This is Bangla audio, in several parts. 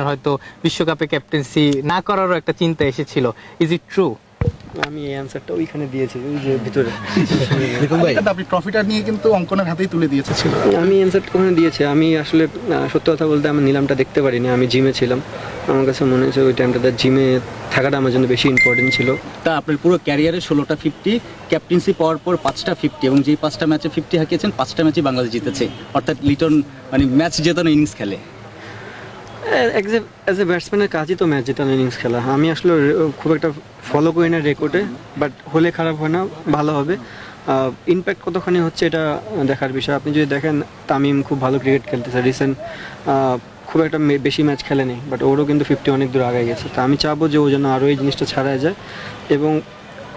আপনার হয়তো বিশ্বকাপে ক্যাপ্টেন্সি না করারও একটা চিন্তা এসেছিল। ইজ ইট ট্রু আমি এই অ্যানসারটা ওইখানে দিয়েছি ওই যে ভিতরে। কিন্তু আপনি ট্রফিটা নিয়ে কিন্তু অঙ্কনের হাতেই তুলে দিয়েছে ছিল। আমি অ্যান্সারটা ওখানে দিয়েছি আমি আসলে সত্য কথা বলতে আমি নিলামটা দেখতে পারিনি আমি জিমে ছিলাম। আমার কাছে মনে হয়েছে ওই টাইমটাতে জিমে থাকাটা আমার জন্য বেশি ইম্পর্টেন্ট ছিল। তা আপনার পুরো ক্যারিয়ারে ষোলোটা ফিফটি ক্যাপ্টেন্সি পাওয়ার পর পাঁচটা ফিফটি এবং যেই পাঁচটা ম্যাচে ফিফটি হাঁকিয়েছেন পাঁচটা ম্যাচে বাংলাদেশ জিতেছে। অর্থাৎ লিটন মানে ম্যাচ জেতানো ইনিংস খেলে। অ্যাজ এ ব্যাটসম্যানের কাজই তো ম্যাচ জেতানো ইনিংস খেলা। আমি আসলে খুব একটা ফলো করি না রেকর্ডে বাট হলে খারাপ হয় না, ভালো হবে। ইম্প্যাক্ট কতখানি হচ্ছে এটা দেখার বিষয়। আপনি যদি দেখেন, তামিম খুব ভালো ক্রিকেট খেলতেছে রিসেন্ট খুব একটা বেশি ম্যাচ খেলেনি বাট ওরও কিন্তু ফিফটি অনেক দূর আগে গেছে। তো আমি চাবো যে ও যেন আরও এই জিনিসটা ছাড়া যায়। এবং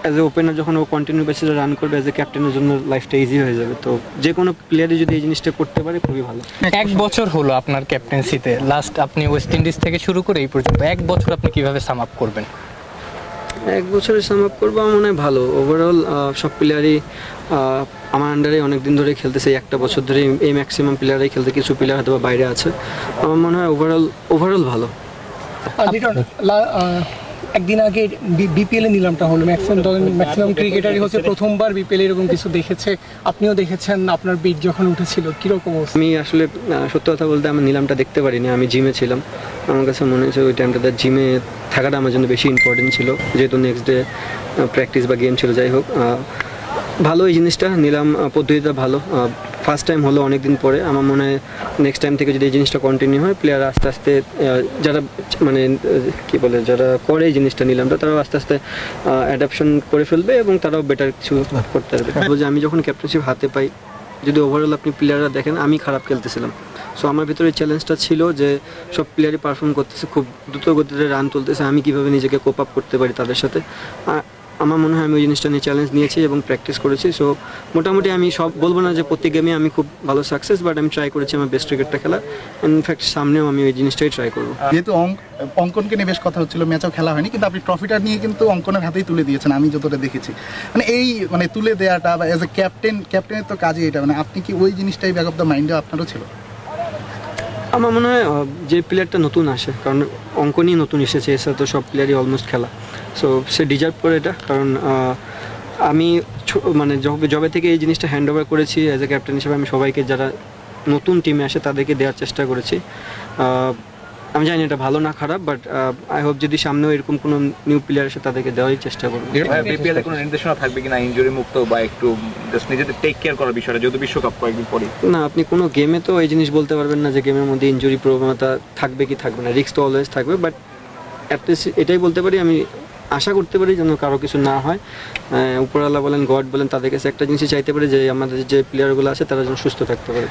অ্যাজ এ ওপেনার যখন ও কন্টিনিউ বেসিসে রান করবে অ্যাজ এ ক্যাপ্টেনের জন্য লাইফটা ইজি হয়ে যাবে। তো যে কোনো প্লেয়ারই যদি এই জিনিসটা করতে পারে খুবই ভালো। এক বছর হলো আপনার ক্যাপ্টেন্সিতে লাস্ট আপনি ওয়েস্ট ইন্ডিজ থেকে শুরু করে এই পর্যন্ত এক বছর আপনি কীভাবে সাম আপ করবেন? এক বছরের সাম আপ করব আমার মনে হয় ভালো। ওভারঅল সব প্লেয়ারই আমার আন্ডারে অনেক দিন ধরে খেলতেছে এই একটা বছর ধরে এই ম্যাক্সিমাম প্লেয়ারই খেলতে কিছু প্লেয়ার হয়তো বা বাইরে আছে। আমার মনে হয় ওভারঅল ওভারঅল ভালো। একদিন আগে বিপিএল এ নিলামটা হলো। ম্যাক্সিমাম ম্যাক্সিমাম ক্রিকেটারই হচ্ছে প্রথমবার বিপিএল এরকম কিছু দেখেছে। আপনিও দেখেছেন, আপনার বিট যখন উঠেছিল, কীরকম? আমি আসলে সত্য কথা বলতে আমি নিলামটা দেখতে পারিনি, আমি জিমে ছিলাম। আমার কাছে মনে হয়েছে ওই টাইমটাতে জিমে থাকাটা আমার জন্য বেশি ইম্পর্টেন্ট ছিল। যেহেতু নেক্সট ডে প্র্যাকটিস বা গেম ছিল, যাই হোক ভালো এই জিনিসটা, নিলাম পদ্ধতিটা ভালো। ফার্স্ট টাইম হলো অনেক দিন পরে। আমার মনে হয় নেক্সট টাইম থেকে যদি এই জিনিসটা কন্টিনিউ হয় প্লেয়ার আস্তে আস্তে যারা মানে কি বলে যারা করে এই জিনিসটা নিলামটা তারাও আস্তে আস্তে অ্যাডাপশন করে ফেলবে এবং তারাও বেটার কিছু করতে পারবে। বলছে আমি যখন ক্যাপ্টেনশিপ হাতে পাই যদি ওভারঅল আপনি প্লেয়াররা দেখেন আমি খারাপ খেলতেছিলাম। সো আমার ভিতরে চ্যালেঞ্জটা ছিল যে সব প্লেয়ারই পারফর্ম করতেছে খুব দ্রুত গতিতে রান তুলতেছে আমি কীভাবে নিজেকে কোপ আপ করতে পারি তাদের সাথে? আমার মনে হয় আমি ওই জিনিসটা নিয়ে চ্যালেঞ্জ নিয়েছি এবং প্র্যাকটিস করেছি। সো মোটামুটি আমি সব, বলব না যে প্রত্যেক গেমে আমি খুব ভালো সাকসেস বাট আমি ট্রাই করেছি আমার বেস্ট ক্রিকেটটা খেলা। ইনফ্যাক্ট সামনেও আমি ওই জিনিসটাই ট্রাই করব। যেহেতু অঙ্ক- অঙ্কনকে নিয়ে বেশ কথা হচ্ছিল, ম্যাচও খেলা হয়নি, কিন্তু আপনি ট্রফিটা নিয়ে কিন্তু অঙ্কনের হাতেই তুলে দিয়েছেন, আমি যতটা দেখেছি। মানে এই মানে তুলে দেওয়াটা বা এজ এ ক্যাপ্টেন ক্যাপ্টেনের তো কাজই এটা মানে আপনি কি ওই জিনিসটাই ব্যাক অফ দ্য মাইন্ডে আপনারও ছিল? আমার মনে হয় যে প্লেয়ারটা নতুন আসে, কারণ অঙ্কনই নতুন এসেছে এছাড়া তো সব প্লেয়ারই অলমোস্ট খেলা। সো সে ডিজার্ভ করে এটা, কারণ আমি মানে জবে থেকে এই জিনিসটা হ্যান্ড ওভার করেছি অ্যাজ এ ক্যাপ্টেন হিসেবে আমি সবাইকে যারা নতুন টিমে আসে, তাদেরকে দেওয়ার চেষ্টা করেছি। আমি জানি এটা ভালো না খারাপ বাট আই হোপ যদি সামনেও এরকম কোনো নিউ প্লেয়ার আসে তাদেরকে দেওয়ারই চেষ্টা করব। বিপিএল এ কোনো নির্দেশনা থাকবে কিনা ইনজুরি মুক্ত বা একটু জাস্ট নিজেদের টেক কেয়ার করার বিষয়টা যেহেতু বিশ্বকাপ কয়েকদিন পরে না আপনি কোনো গেমে তো এই জিনিস বলতে পারবেন না যে গেমের মধ্যে ইনজুরি প্রবণতা থাকবে কি থাকবে না রিস্ক তো অলওয়েজ থাকবে বাট অ্যাটলিস্ট এটাই বলতে পারি আমি আশা করতে পারি যেন কারও কিছু না হয়। উপরওয়ালা বলেন গড বলেন তাদের কাছে একটা জিনিসই চাইতে পারি যে আমাদের যে প্লেয়ারগুলো আছে তারা যেন সুস্থ থাকতে পারে।